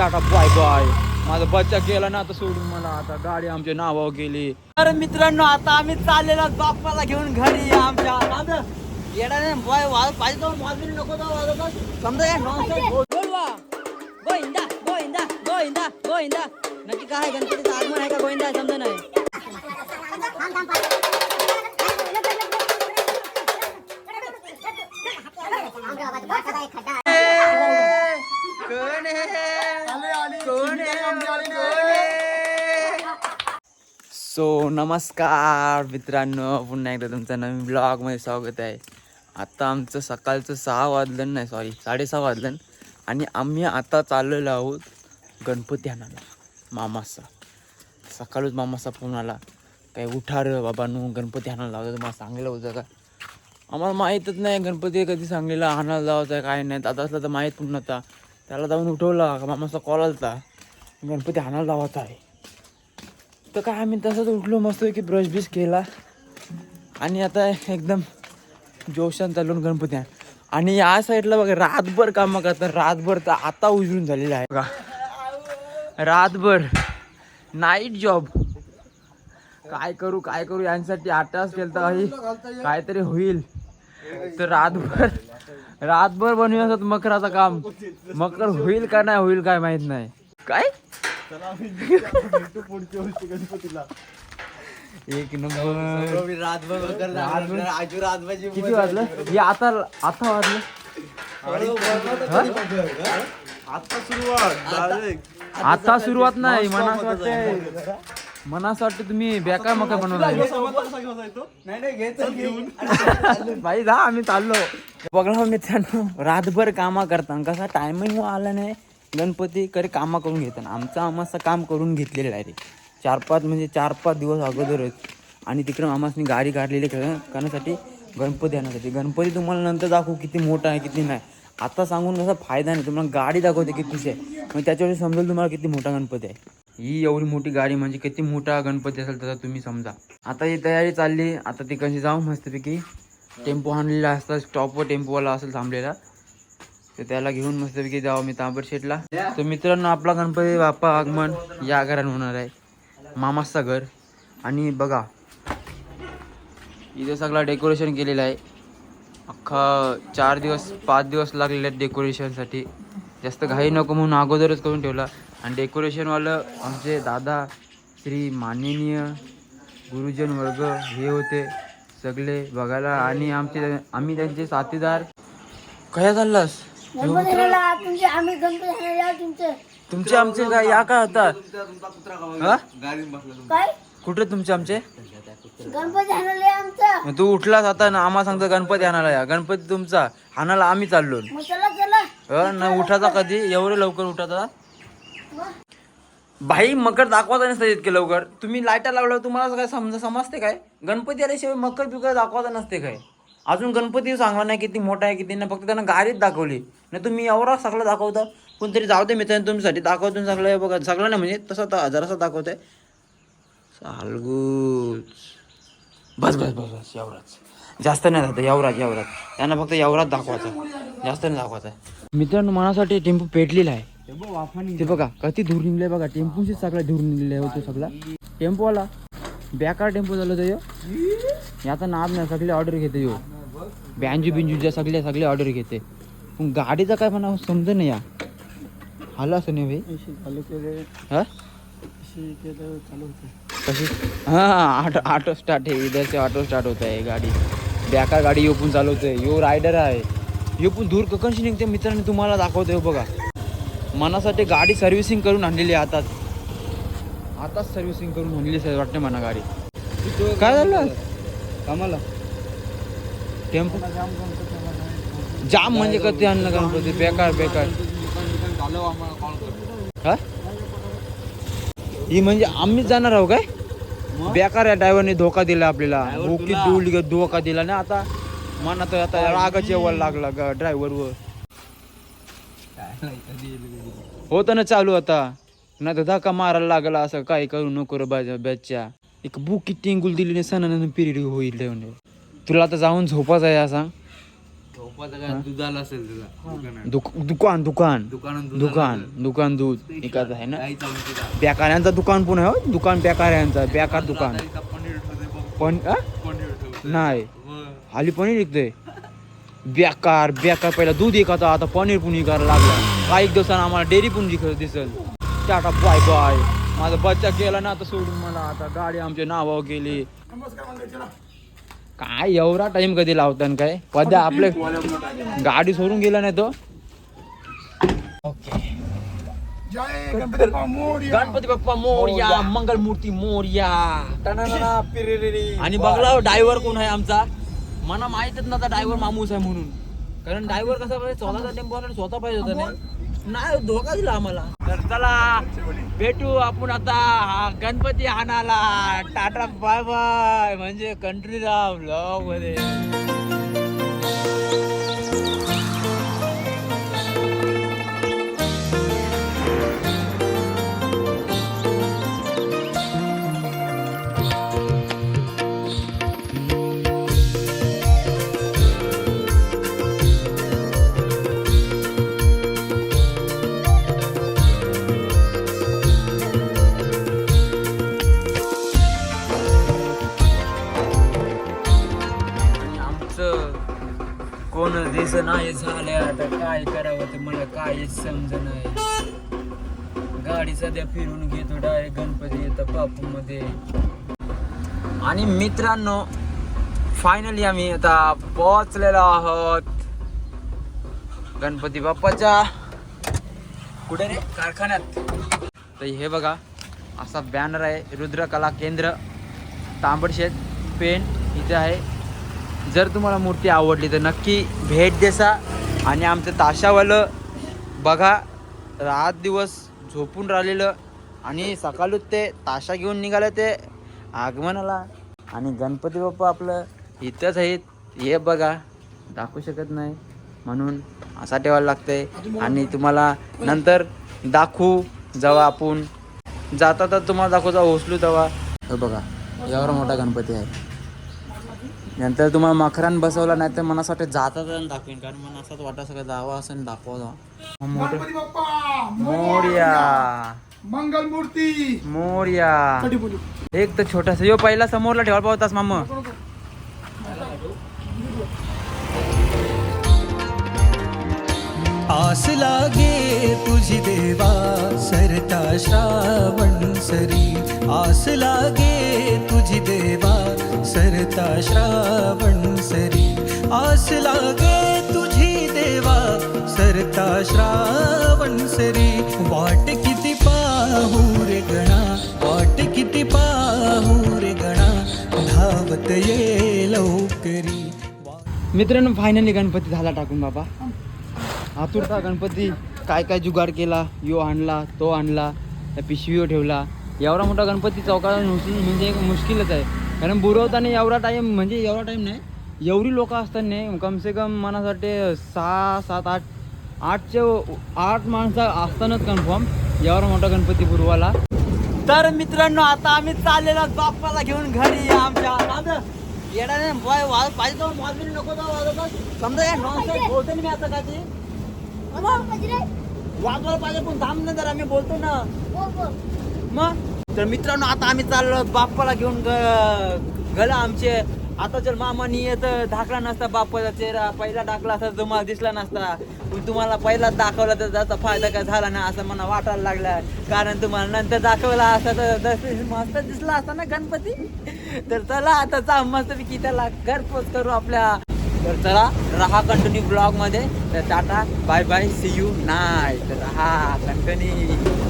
Tata bye bye माझा बच्चा गेला ना आता सोडून मला. आता गाडी आमच्या नावावर गेली. तर मित्रांनो आता आम्ही चाललेलो बाप्पाला घेऊन घरी आमच्या. आता येणार बॉय पाहिजे तो नको तो. समजा या nonsense बोल- बोलवा. गोविंदा गोविंदा गोविंदा गोविंदा. नक्की काय गणपतीचं आगमन आहे का गोविंदा? समजा नाही? सो नमस्कार मित्रांनो पुन्हा एकदा तुमचं नवीन ब्लॉगमध्ये स्वागत आहे. आता आमचं सकाळचं सहा वाजलं नाही सॉरी साडेसहा वाजलं. आणि आम्ही आता चाललेलो आहोत गणपती आणायला मामाचा. सकाळच मामाचा फोन आला. काय उठा रे बाबांनो गणपती आणायला लावतो. तुम्हाला सांगितलं होतं का आम्हाला माहीतच नाही गणपती कधी सांगलेला आणायला जायचं आहे काय नाही. आता असलं तर माहीत पण नव्हता. त्याला जाऊन उठवला का मामाचा कॉल होता गणपती आणायला लावायचा आहे. तर काय आम्ही तसंच उठलो मस्त की ब्रश बिश केला. आणि आता एकदम जोशान चालून गणपती आण आणि या साईडला बघा रातभर कामं करतात. रातभर तर आता उजळून झालेलं आहे. बघा. रातभर नाईट जॉब काय करू काय करू यांसाठी आठ तास केलं तर काहीतरी होईल. तर रातभर रातभर बनवू असत मकराचं काम. मकर होईल का नाही होईल काय माहीत नाही. काय? एक नंबर. किती वाजलं? हे आता आता वाजलं? आता सुरुवात नाही मला असं वाटतंय. मला असं वाटतं तुम्ही बेकार मका बनवला भाई जा आम्ही चाललो. बघला मित्रांनो रातभर कामा करता. कसा टायमिंग आला नाही. गणपती करे कामा करून घेतात आमचा आम्हाला काम करून घेतलेलं आहे रे चार पाच म्हणजे चार पाच दिवस अगोदरच आणि तिकडं आम्हाला गाडी काढलेली करण्यासाठी गणपती आणण्यासाठी. गणपती तुम्हाला नंतर दाखवू किती मोठा आहे किती नाही. आता सांगून कसा फायदा नाही. तुम्हाला गाडी दाखवते कितीची आहे. मग त्याच्यावर समजेल तुम्हाला किती मोठा गणपती आहे. ही एवढी मोठी गाडी म्हणजे किती मोठा गणपती असेल तसा तुम्ही समजा. आता ही तयारी चालली. आता तिकडची जाऊ मस्तपैकी. टेम्पो आणलेला असता स्टॉपवर टेम्पोवाला असेल थांबलेला. तर त्याला घेऊन मस्तपैकी जाऊ मी तांबर शेटला. तर मित्रांनो आपला गणपती बाप्पा आगमन या घरात होणार आहे. मामाचं घर. आणि बघा इथं सगळा डेकोरेशन केलेलं आहे. अख्खा चार दिवस पाच दिवस लागलेले आहेत डेकोरेशनसाठी जास्त घाई नको म्हणून अगोदरच करून ठेवला. आणि डेकोरेशनवालं आमचे दादा श्री माननीय गुरुजन वर्ग हे होते सगळे बघायला. आणि आमचे आम्ही त्यांचे साथीदार. कया चाललास? गणपतीला तुमचे आम्ही गणपती या तुमचे. तुमचे आमचे काय या काय होता? हा? काय? कुठे तुमचे आमचे? गणपती आणाले आमचा. मग तू उठलास आता ना आम्हाला सांगतो गणपती आणायला या. गणपती तुमचा. आणायला आम्ही चाललो. मग चला चला. अ, न उठाचा कधी? एवढे लवकर उठाचा? भाई मकर दाखवायचा नसतं इतके लवकर. तुम्ही लाईटा लावल्यावर तुम्हाला काय समजा समजते काय? गणपती आल्याशिवाय मकर बिकर दाखवायचा नसते काय? अजून गणपती सांगला नाही किती मोठा आहे किती नाही फक्त त्यांना गाडीत दाखवली. नाही तुम्ही एवढा सगळं दाखवता कोणतरी जाऊ दे मित्रांनो तुमच्यासाठी दाखवतो सगळं बघा. सगळं नाही म्हणजे तसं तर जरासं दाखवतंय. सालगूच बस बस बस बस एवढाच. जास्त नाही जातं एवढाच एवढाच त्यांना फक्त एवढाच दाखवायचा. जास्त नाही दाखवायचा. मित्रांनो मनासाठी टेम्पो पेटलेला आहे. ते बघा कधी धूर निघले बघा. टेम्पोशी सगळा धूर निघले होतो सगळा. टेम्पोवाला बेकार टेम्पो झालं तर आता नाद नाही सगळे ऑर्डर घेते यो. बँजू बिंजूच्या सगळ्या सगळे ऑर्डर घेते. पण गाडीचा काय म्हणा समज नाही या. आलं असं नाही भाई. हा? कशी? हा ऑटो ऑटो स्टार्ट आहे. इधर से ऑटो स्टार्ट होत आहे गाडी. बेकार गाडी यो पण चालवतोय यो रायडर आहे. यो पण दूर ककनशी निघते. मित्रांनी तुम्हाला दाखवतोय हो बघा. मनासाठी गाडी सर्व्हिसिंग करून आणलेली आहे आताच. आताच सर्व्हिसिंग करून आणलेली वाटते म्हणा गाडी. काय झालं? कामाला? टेम्पो? जाम म्हणजे कधी आणलं गणपती बेकार बेकार. हा? ही म्हणजे आम्हीच जाणार आहो काय? बेकार या ड्रायव्हरने धोका दिला आपल्याला. भोकी डुल धोका दिला ना आता? मना तर आता रागाच यावं लागला ड्रायव्हरवर. होतं ना चालू आता. नाही तर धक्का मारायला लागला असं काय करू नको रे बाजा बॅचच्या. एक बुकी टिंगुल दिली नाही सणानं पिरियड होईल रे म्हणे तुला आता जाऊन झोपाच आहे काय? दुधाला असेल. दुक- दुकान दुकान. दुकानात दूध दुकान दुकान दूध. एकाच आहे ना. बेकाऱ्यांचा दुकान पण आहे हो. दुकान बेकाऱ्यांचा बेकार दुकान. पण नाही. हाली पनीर विकते बेकार बेकार. पहिला दूध विकायचा आता पनीर पण विकायला लागला. काही दिवसानं आम्हाला डेअरी पण विकत दिसल. टाटा बाय बाय माझा बच्चा केला ना आता सोडून मला आता गाडी आमच्या नावावर गेली. काय एवढा टाइम कधी लावतान काय? पद्या आपले गाडी सोडून गेला नाही तो? गणपती बाप्पा मोर्या. मंगल मूर्ती मोर्या आणि बघला ड्रायव्हर कोण आहे आमचा? मला माहितच नव्हता ड्रायव्हर मामूस आहे म्हणून. कारण ड्रायव्हर कसा पाहिजे स्वतःचा टेम्पो आला आणि स्वतः पाहिजे होता नाही नाही धोका दिला आम्हाला. तर चला भेटू आपण आता हा गणपती आणाला टाटा बाय बाय. म्हणजे कंट्री राम लवमध्ये. काहीच समज नाही. गाडी सध्या फिरून घेतो डायरेक्ट गणपती येतं बापू मध्ये आणि मित्रांनो फायनली आम्ही आता पोहोचलेलो आहोत. गणपती बाप्पाच्या कुठे रे? कारखान्यात. तर हे बघा असा बॅनर आहे रुद्रकला केंद्र. तांबडशेत पेन इथे आहे. जर तुम्हाला मूर्ती आवडली तर नक्की भेट देसा. आणि आमचं ताशावालं बघा रात दिवस झोपून राहिलेलं आणि सकाळूच ते ताशा घेऊन निघालं ते आगमनाला. आणि गणपती बाप्पा आपलं इथंच आहेत. हे बघा दाखवू शकत नाही म्हणून असा ठेवायला लागतंय. आणि तुम्हाला नंतर दाखवू जेव्हा आपण जाता तर तुम्हाला दाखवू जाऊ उचलू तेव्हा. हे बघा एवढा मोठा गणपती आहे. नंतर तुम्हाला मकरान बसवला नाही तर मनासाठी जाता तर दाखवेन कारण मला असंच वाटत सगळं जावं असं दाखवा मोर्या. मंगल मूर्ती मोर्या एक तर छोटासा यो पहिला समोरला ठेवायला पाहतास मामा. आस लागे तुझी देवा सरता श्रावण सरी. आस लागे तुझी देवा सरता श्रावण सरी। आस लागे तुझी देवा सरता श्रावण सरी। वाट किती पाहू रे गणा वाट किती पाहू रे गणा धावत ये लवकरी। मित्रांनो फायनली गणपती झाला टाकून बाबा. आतुरता गणपती काय काय जुगाड केला यो आणला तो आणला त्या पिशवीवर ठेवला. एवढा मोठा गणपती चौकाला नुसून म्हणजे एक मुश्किलच आहे. कारण बुरवताना एवढा टाईम म्हणजे एवढा टाईम नाही एवढी लोक असताना कमसे कम मनासाठी सहा सात आठ आठचे आठ माणसं असतानाच कन्फर्म एवढा मोठा गणपती बुरवाला तर मित्रांनो आता आम्ही चाललेलो बाप्पाला घेऊन घरी आमच्या येडाने बॉय वाज पाहिजे तर वाजवी नको समजा या बोलतो ना मी आता का ते. वाजवायला पाहिजे पण थांब ना जरा मी बोलतो ना. मग? तर मित्रांनो आता आम्ही चाललो बाप्पाला घेऊन गला आमचे. आता जर मामानी येत ढाकला नसता बाप्पाचा चेहरा पहिला टाकला असता तुम्हाला दिसला नसता. पण तुम्हाला पहिलाच दाखवला तर त्याचा फायदा काय झाला ना असं मला वाटायला लागला कारण तुम्हाला नंतर दाखवला असता तर दस- मस्त दिसला असता ना गणपती? तर चला आता चा मस्त की त्याला घरपोच करू आपल्या. तर चला रहा कंटिन्यू ब्लॉगमध्ये. तर tata bye bye see you नाय तर रहा कंटिन्यू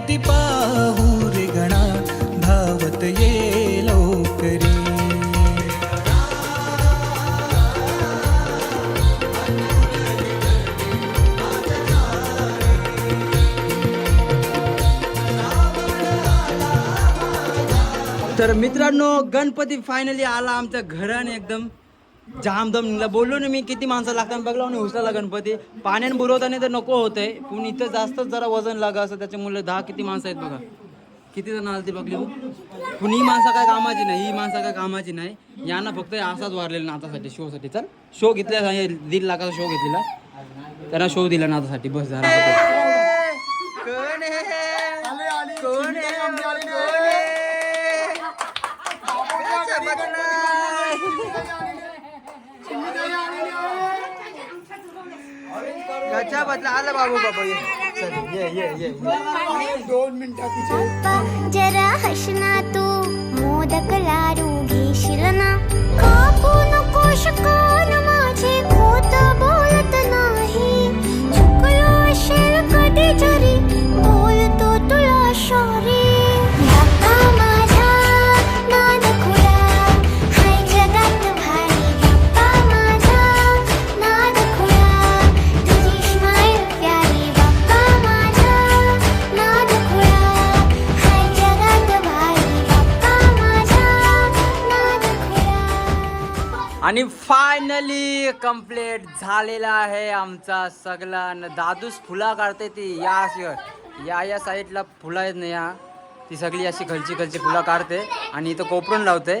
ती किती पाहू रे गणा धावत ये तर मित्रांनो गणपती फायनली आला आमच्या घराने एकदम. जाम निघला. बोललो ना मी किती माणसं लागतात बघलो आणि उचलला गणपती पाण्याने बुरवताना तर नको होतंय पण इथं जास्तच जरा वजन लागा असं त्याच्यामुळे दहा किती माणसं आहेत बघा. किती जण आलते बघली हो? पण ही माणसं काय कामाची नाही ही माणसं काय कामाची नाही. यांना फक्त असाच वारलेला नाचासाठी शोसाठी. चल शो घेतला दीड लाखाचा शो घेतलेला. त्यांना शो दिला नातासाठी. बस झाला. कोण आहे आले आली कोण चिमणी ताई आमची आलेली आहे आहे. कोण आहे बाबाच्या घरी बघणार. चिमणी ताई आलेली आहे. गचा बदला आला बाबू बाबा. ये चल ये ये ये. ये. दोन मिनिटात पप्पा जरा हसना तू. मोदक लाडू घेशील ना कापू नको शिकवण माझे खोट फायनली कंप्लीट झालेला आहे आमचा सगळा. न दादूस फुला काढते ती. या अशी या या साईडला फुलं आहेत ना या. ती सगळी अशी खलची खलची फुलं काढते आणि इथं कोपरून लावते.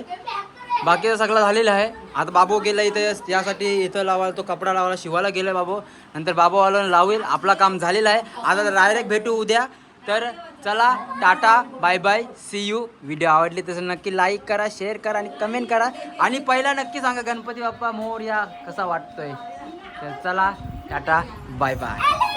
बाकीचं सगळं झालेलं आहे. आता बाबू गेला इथे. यासाठी इथं लावायला तो कपडा लावायला शिवायला गेला बाबू. नंतर बाबू आला लावेल. आपला काम झालेलं आहे. आता डायरेक्ट भेटू उद्या. तर चला tata bye bye see you video आवडली तसं नक्की लाईक करा शेअर करा आणि कमेंट करा. आणि पहिला नक्की सांगा गणपती बाप्पा मोर या कसा वाटतोय? तर चला टाटा बाय बाय.